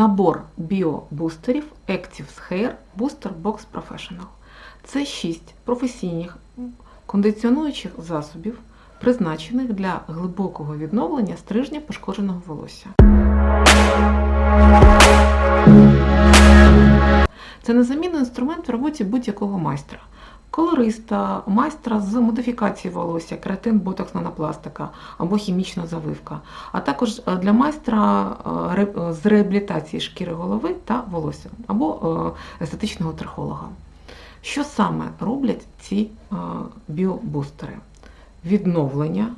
набор біобустерів Active Hair Booster Box Professional. Це 6 професійних кондиціонуючих засобів, призначених для глибокого відновлення стрижня пошкодженого волосся. Це незамінний інструмент в роботі будь-якого майстра. Колориста, майстра з модифікації волосся, кератин, ботокс, нанопластика або хімічна завивка, а також е, для майстра е, з реабілітації шкіри голови та волосся або е, естетичного трихолога. Що саме роблять ці е, біобустери? Відновлення,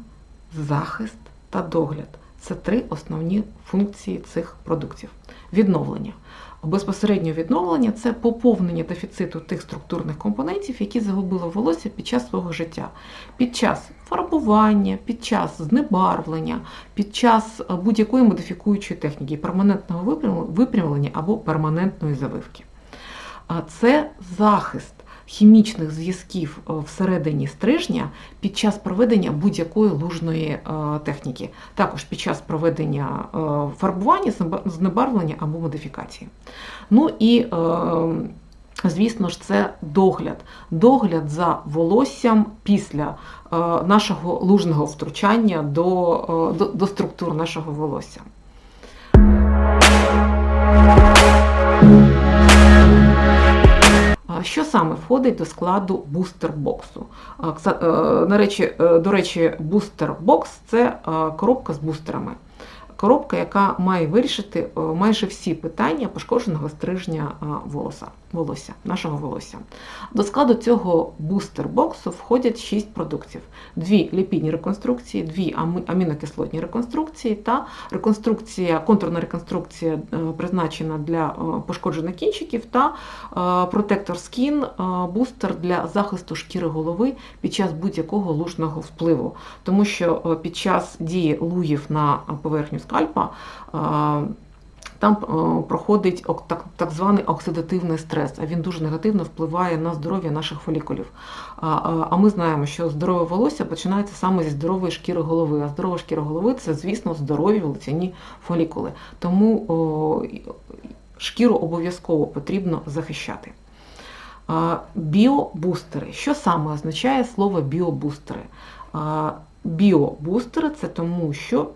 захист та догляд це три основні функції цих продуктів. Відновлення. Безпосередньо відновлення це поповнення дефіциту тих структурних компонентів, які загубило волосся під час свого життя, під час фарбування, під час знебарвлення, під час е, будь-якої модифікуючої техніки, перманентного випрямлення або перманентної завивки. Це захист хімічних зв'язків е, всередині стрижня під час проведення будь-якої лужної е, техніки, також під час проведення е, фарбування, знебарвлення або модифікації. Ну і Звісно ж, це догляд, догляд за волоссям після нашого лужного втручання до, до, до структур нашого волосся. Що саме входить до складу бустер-боксу? Кса- е, речі, е, До речі, бустер-бокс це е, коробка з бустерами. Коробка, яка має вирішити е, майже всі питання пошкодженого стрижня е, волоса, волосся, нашого волосся. До складу цього бустер-боксу входять 6 продуктів: дві ліпідні реконструкції, дві амінокислотні реконструкції та реконструкція, контурна реконструкція е, призначена для пошкоджених кінчиків та протектор скін, бустер для захисту шкіри голови під час будь-якого лужного впливу. Тому що під час дії луїв на поверхню скальпа е, там е, проходить так, званий оксидативний стрес, а він дуже негативно впливає на здоров'я наших фолікулів. А ми знаємо, що здорове волосся починається саме зі здорової шкіри голови. А здорова шкіра голови це, звісно, здорові волосяні фолікули. Тому шкіру обов'язково потрібно захищати. Біобустери. Що саме означає слово біобустери? Біобустери це тому, що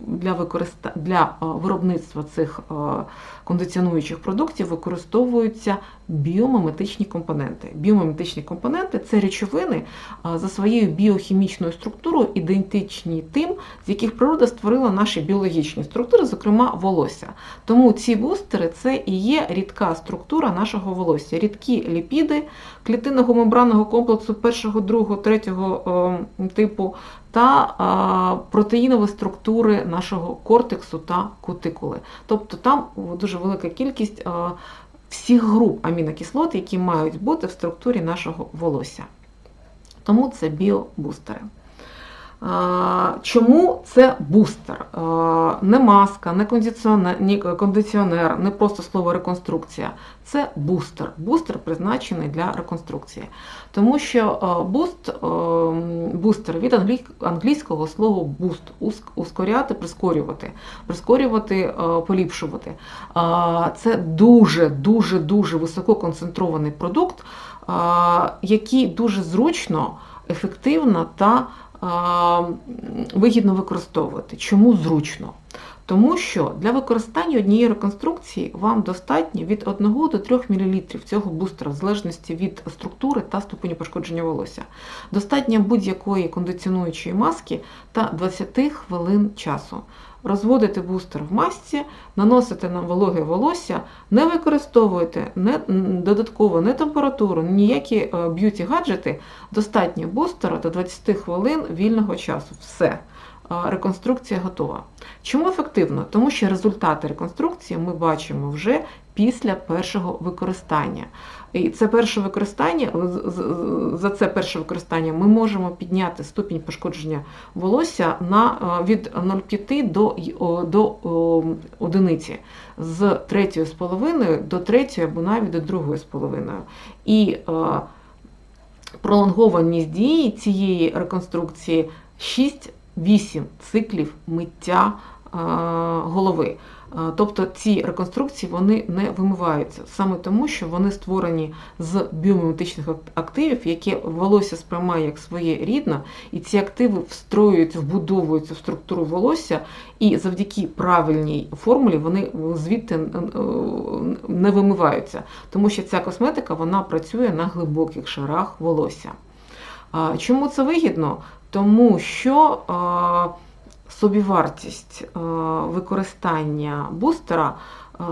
для, використа... для виробництва цих кондиціонуючих продуктів використовуються біомиметичні компоненти. Біомиметичні компоненти це речовини за своєю біохімічною структурою ідентичні тим, з яких природа створила наші біологічні структури, зокрема волосся. Тому ці бустери це і є рідка структура нашого волосся, рідкі ліпіди клітинного мембранного комплексу першого, другого, третього е, типу та протеїнові структури нашого кортексу та кутикули. Тобто там дуже велика кількість всіх груп амінокислот, які мають бути в структурі нашого волосся. Тому це біобустери. Чому це бустер? Не маска, не кондиціонер, не просто слово реконструкція. Це бустер. Бустер призначений для реконструкції. Тому що буст, бустер від англійського слова буст ускоряти, прискорювати, прискорювати, поліпшувати. Це дуже дуже висококонцентрований продукт, який дуже зручно, ефективно та вигідно використовувати. Чому зручно? Тому що для використання однієї реконструкції вам достатньо від 1 до 3 мл цього бустера, в залежності від структури та ступені пошкодження волосся. Достатньо будь-якої кондиціонуючої маски та 20 хвилин часу. Розводите бустер в масці, наносите на вологе волосся, не використовуйте не, додатково не температуру, ніякі е, б'юті-гаджети, достатньо бустера до 20 хвилин вільного часу. Все. Реконструкція готова. Чому ефективно? Тому що результати реконструкції ми бачимо вже після першого використання. І це перше використання, з- з- за це перше використання ми можемо підняти ступінь пошкодження волосся на, від 0,5 до, до одиниці, з 3,5 до 3 або навіть до 2,5. І е, пролонгованість дії цієї реконструкції 6-8 циклів миття голови. Е, Тобто ці реконструкції вони не вимиваються саме тому, що вони створені з біоміметичних активів, які волосся сприймає як своє рідне, і ці активи встроюються, вбудовуються в структуру волосся, і завдяки правильній формулі вони звідти е, не вимиваються, тому що ця косметика вона працює на глибоких шарах волосся. Чому це вигідно? Тому що е, собівартість е, використання бустера е,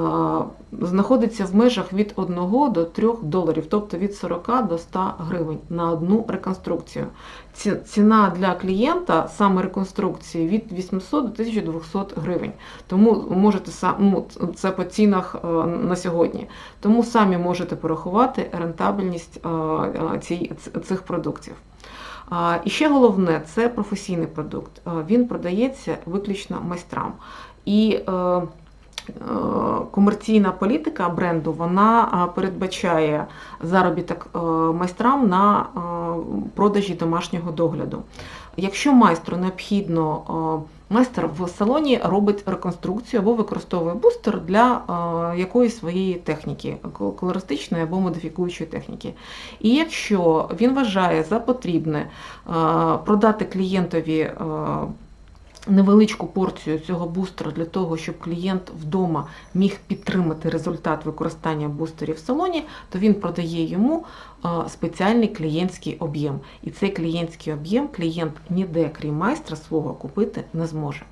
знаходиться в межах від 1 до 3 доларів, тобто від 40 до 100 гривень на одну реконструкцію. Ціна для клієнта саме реконструкції від 800 до 1200 гривень. Тому можете ну, це по цінах на сьогодні. Тому самі можете порахувати рентабельність цих продуктів. І ще головне це професійний продукт. Він продається виключно майстрам. І е, комерційна політика бренду вона передбачає заробіток е, майстрам на е, продажі домашнього догляду. Якщо майстру необхідно, е, майстер в салоні робить реконструкцію або використовує бустер для е, якоїсь своєї техніки, колористичної або модифікуючої техніки. І якщо він вважає за потрібне е, продати клієнтові е, невеличку порцію цього бустера для того, щоб клієнт вдома міг підтримати результат використання бустерів в салоні, то він продає йому спеціальний клієнтський об'єм. І цей клієнтський об'єм клієнт ніде, крім майстра свого, купити не зможе.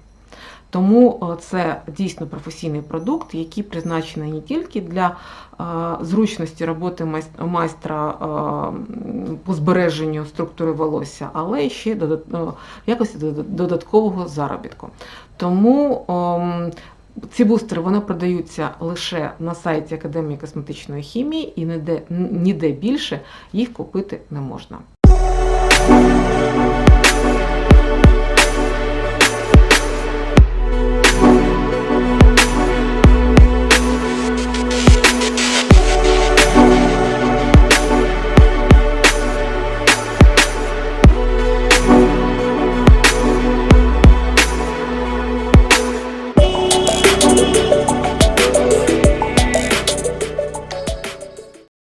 Тому е, це дійсно професійний продукт, який призначений не тільки для е, зручності роботи майс- майстра е, по збереженню структури волосся, але ще в якості додаткового заробітку. Тому ем, ці бустери вони продаються лише на сайті Академії косметичної хімії і ніде, ніде більше їх купити не можна.